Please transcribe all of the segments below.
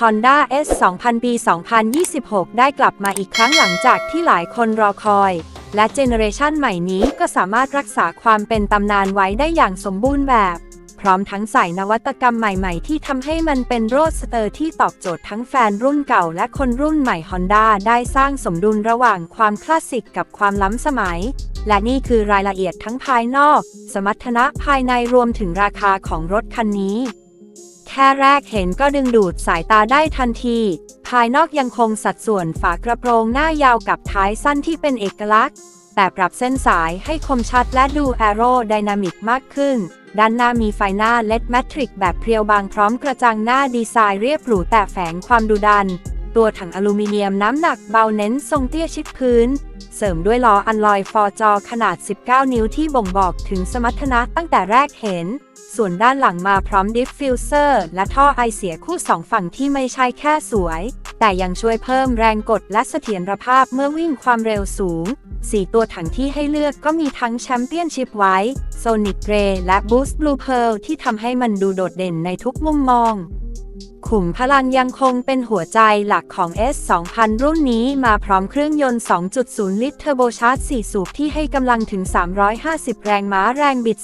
Honda S 2000 ปี 2026 ได้กลับมาอีกครั้งหลังจากที่หลายคนรอคอย และเจเนอเรชันใหม่นี้ก็สามารถรักษาความเป็นตำนานไว้ได้อย่างสมบูรณ์แบบ พร้อมทั้งใส่นวัตกรรมใหม่ๆ ที่ทำให้มันเป็นโรดสเตอร์ที่ตอบโจทย์ทั้งแฟนรุ่นเก่าและคนรุ่นใหม่ Honda ได้สร้างสมดุลระหว่างความคลาสสิกกับความล้ำสมัยและนี่คือรายละเอียดทั้งภายนอก สมรรถนะภายในรวมถึงราคาของรถคันนี้ แค่แรกเห็นก็ดึงดูดสายตาได้ทันที ภายนอกยังคงสัดส่วนฝากระโปรงหน้ายาวกับท้ายสั้นที่เป็นเอกลักษณ์ แต่ปรับเส้นสายให้คมชัดและดูแอโรไดนามิกมากขึ้น ด้านหน้ามีไฟหน้าเลดแมทริกแบบเพรียวบางพร้อมกระจังหน้าดีไซน์เรียบหรูแต่แฝงความดุดัน ตัวถังอลูมิเนียมน้ำหนักเบาเน้นทรงเตี้ยชิดพื้น เสริมด้วยล้ออันลอยฟอร์จอขนาด 19 นิ้วที่บ่งบอกถึงสมรรถนะตั้งแต่แรกเห็น ส่วนด้านหลังมาพร้อมดิฟฟิวเซอร์และท่อไอเสียคู่สองฝั่งที่ไม่ใช่แค่สวย แต่ยังช่วยเพิ่มแรงกดและเสถียรภาพเมื่อวิ่งความเร็วสูง 4 ตัวถังที่ให้เลือกก็มีทั้งแชมเปี้ยนชิพไว้โซนิ c เ r รและ Boost Blue Pearl ที่ทำให้มันดูโดดเด่นในทุกมุมมอง ขุมพลังยังคงเป็นหัวใจหลักของ S 2000รุ่นนี้มาพร้อมเครื่องยนต์ 2.0 ลิตรเทอร์โบชาร์จ 4 สูบที่ให้กำลังถึง 350 แรงม้าแรงบิด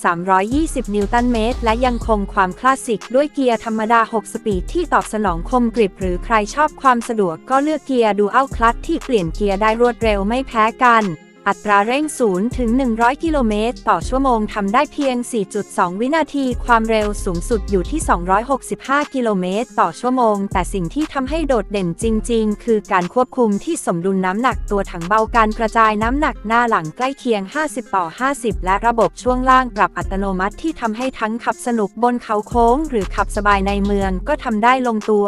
320 นิวตันเมตร และยังคงความคลาสสิกด้วยเกียร์ธรรมดา 6 สปีดที่ตอบสนองคมกริบหรือใครชอบความสะดวกก็เลือกเกียร์ดูอัลคลัตที่เปลี่ยนเกียร์ได้รวดเร็วไม่แพ้กัน อัตราเร่ง 0 ถึง 100 กิโลเมตร ต่อชั่วโมงทำได้เพียง 4.2 วินาที ความเร็วสูงสุดอยู่ที่ 265 กิโลเมตร ต่อชั่วโมง แต่สิ่งที่ทำให้โดดเด่นจริง ๆ คือการควบคุมที่สมดุลน้ำหนักตัวถังเบาการกระจายน้ำหนักหน้าหลังใกล้เคียง 50 ต่อ 50 และระบบช่วงล่างปรับอัตโนมัติที่ทำให้ทั้งขับสนุกบนเขาโค้ง หรือขับสบายในเมืองก็ทำได้ลงตัว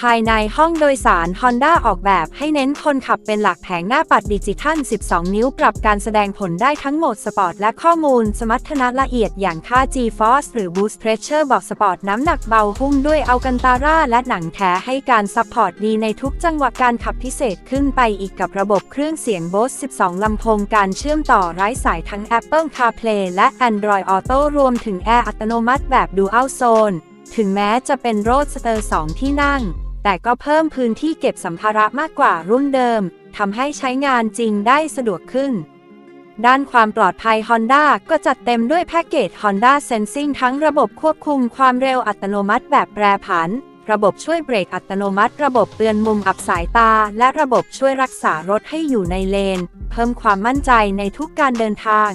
ภายในห้องโดยสาร Honda ออกแบบให้เน้นคนขับเป็นหลักแผงหน้าปัดดิจิทัล 12 นิ้วปรับการแสดงผลได้ทั้งโหมดสปอร์ตและข้อมูลสมรรถนะละเอียดอย่างค่า G-Force หรือ Boost Pressure บอกสปอร์ตน้ำหนักเบาหุ้มด้วยอัลกันตาร่าและหนังแท้ให้การซัพพอร์ตดีในทุกจังหวะการขับพิเศษขึ้นไปอีกกับระบบเครื่องเสียง Bose 12 ลำโพงการเชื่อมต่อไร้สายทั้ง Apple CarPlay และ Android Auto รวมถึงแอร์อัตโนมัติแบบ Dual Zone ถึงแม้จะเป็นโรดสเตอร์ 2 ที่นั่ง แต่ก็เพิ่มพื้นที่เก็บสัมภาระมากกว่ารุ่นเดิม ทำให้ใช้งานจริงได้สะดวกขึ้น ด้านความปลอดภัย Honda ก็จัดเต็มด้วยแพ็กเกจ Honda Sensing ทั้งระบบควบคุมความเร็วอัตโนมัติแบบแปรผัน ระบบช่วยเบรกอัตโนมัติ ระบบเตือนมุมอับสายตา และระบบช่วยรักษารถให้อยู่ในเลน เพิ่มความมั่นใจในทุกการเดินทาง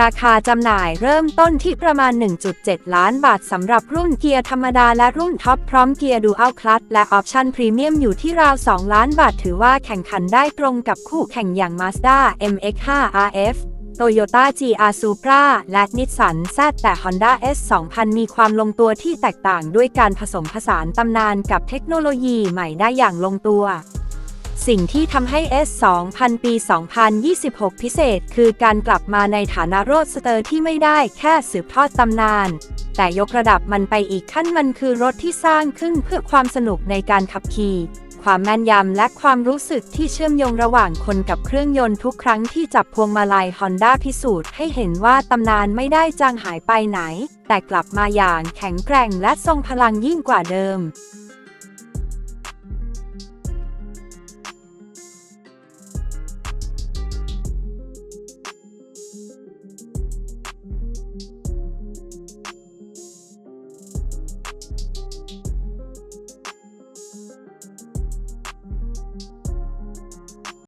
ราคาจำหน่ายเริ่มต้นที่ประมาณ 1.7 ล้านบาทสำหรับรุ่นเกียร์ธรรมดาและรุ่นท็อปพร้อมเกียร์ดูอัลคลัตและออปชั่นพรีเมียมอยู่ที่ราว 2 ล้านบาทถือว่าแข่งขันได้ตรงกับคู่แข่งอย่าง Mazda MX-5 RF Toyota GR Supra และ Nissan Z แต่ Honda S 2000 มีความลงตัวที่แตกต่างด้วยการผสมผสานตำนานกับเทคโนโลยีใหม่ได้อย่างลงตัว สิ่งที่ทำให้ S 2000 ปี 2026 พิเศษ คือการกลับมาในฐานะโรดสเตอร์ที่ไม่ได้แค่สืบทอดตำนาน แต่ยกระดับมันไปอีกขั้นมันคือรถที่สร้างขึ้นเพื่อความสนุกในการขับขี่ความแม่นยำและความรู้สึกที่เชื่อมโยงระหว่างคนกับเครื่องยนต์ทุกครั้งที่จับพวงมาลัย Honda พิสูจน์ให้เห็นว่าตำนานไม่ได้จางหายไปไหน แต่กลับมาอย่างแข็งแกร่งและทรงพลังยิ่งกว่าเดิม